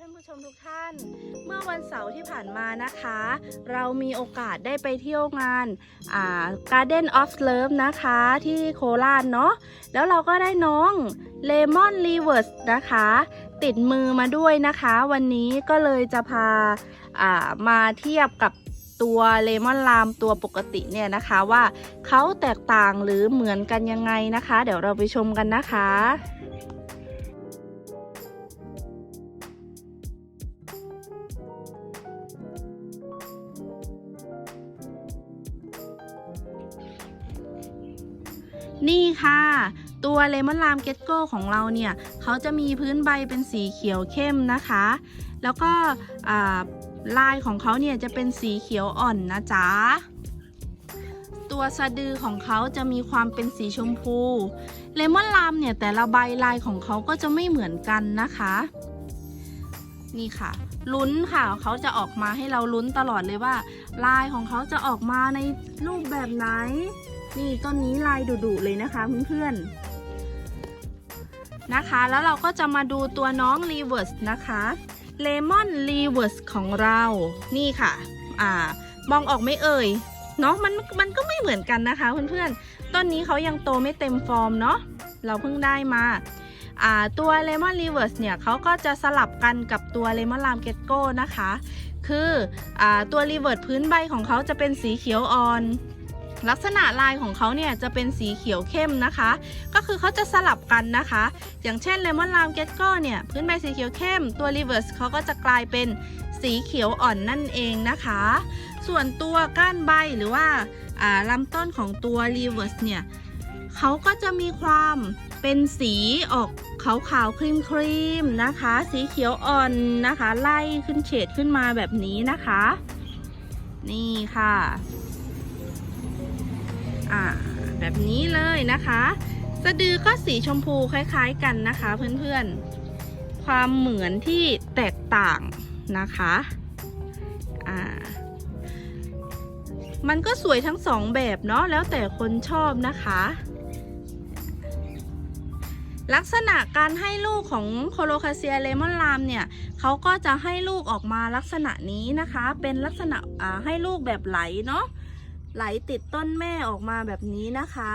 ท่านผู้ชมทุกท่าน เมื่อวันเสาร์ที่ผ่านมานะคะ เรามีโอกาสได้ไปเที่ยวงาน Garden of Love นะคะที่โคราชเนาะแล้วเราก็ได้น้อง Lemon r e v e r s นะคะ ติดมือมาด้วยนะคะ วันนี้ก็เลยจะพาามาเทียบกับตัวเลมอนลามตัวปกติเนี่ยนะคะว่าเขาแตกต่างหรือเหมือนกันยังไงนะคะ เดี๋ยวเราไปชมกันนะคะ นี่ค่ะ ตัวเลมอนลามเกตโก้ของเราเนี่ยเขาจะมีพื้นใบเป็นสีเขียวเข้มนะคะ แล้วก็ลายของเขาเนี่ยจะเป็นสีเขียวอ่อนนะจ๊ะตัวสะดือของเขาจะมีความเป็นสีชมพูเลมอนลามเนี่ยแต่ละใบลายของเขาก็จะไม่เหมือนกันนะคะ นี่ค่ะ ลุ้นค่ะเขาจะออกมาให้เราลุ้นตลอดเลยว่า ลายของเขาจะออกมาในรูปแบบไหน นี่ต้นนี้ลายดุๆเลยนะคะเพื่อนๆนะคะ แล้วเราก็จะมาดูตัวน้อง r e v e r s e นะคะเลมอน r e v e r s e ของเรานี่ค่ะ อ่ามองออกไหม่เอ่ยเนาะมันมันก็ไม่เหมือนกันนะคะเพื่อนๆ ต้นนี้เขายังโตไม่เต็มฟอร์มเนาะเราเพิ่งได้มาอ่าตัว Lemon r e v e r s e เนี่ยเขาก็จะสลับกันกับตัว Lemon Lam Gecko นะคะ คืออาตัว r e v e r s e พื้นใบของเขาจะเป็นสีเขียวอ่อน ลักษณะลายของเขาเนี่ยจะเป็นสีเขียวเข้มนะคะ ก็คือเขาจะสลับกันนะคะ อย่างเช่นเลมอนลามเกตโก้เนี่ยพื้นใบสีเขียวเข้มตัวรีเวิร์สเขาก็จะกลายเป็นสีเขียวอ่อนนั่นเองนะคะ ส่วนตัวก้านใบหรือว่าลำต้นของตัวรีเวิร์สเนี่ยเขาก็จะมีความเป็นสีออกขาวขาวๆครีมๆนะคะ สีเขียวอ่อนนะคะ ไล่ขึ้นเฉดขึ้นมาแบบนี้นะคะ นี่ค่ะ อ่าแบบนี้เลยนะคะ สะดือก็สีชมพูคล้ายๆกันนะคะเพื่อนๆ ความเหมือนที่แตกต่างนะคะอ่ามันก็สวยทั้งสองแบบเนาะแล้วแต่คนชอบนะคะ ลักษณะการให้ลูกของโคโลคาเซียเลมอนลามเนี่ยเขาก็จะให้ลูกออกมาลักษณะนี้นะคะ เป็นลักษณะให้ลูกแบบไหลเนาะ ไหลติดต้นแม่ออกมาแบบนี้นะคะ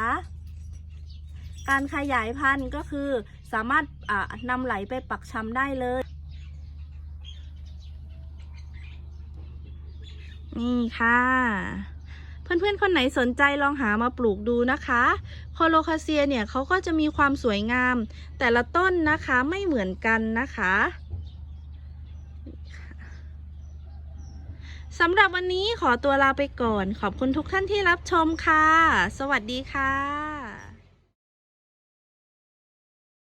การขยายพันธุ์ก็คือสามารถนำไหลไปปักชำได้เลย นี่ค่ะ เพื่อนๆ คนไหนสนใจลองหามาปลูกดูนะคะโคโลคาเซียเนี่ยเขาก็จะมีความสวยงาม แต่ละต้นนะคะไม่เหมือนกันนะคะ สำหรับวันนี้ขอตัวลาไปก่อน ขอบคุณทุกท่านที่รับชมค่ะ สวัสดีค่ะ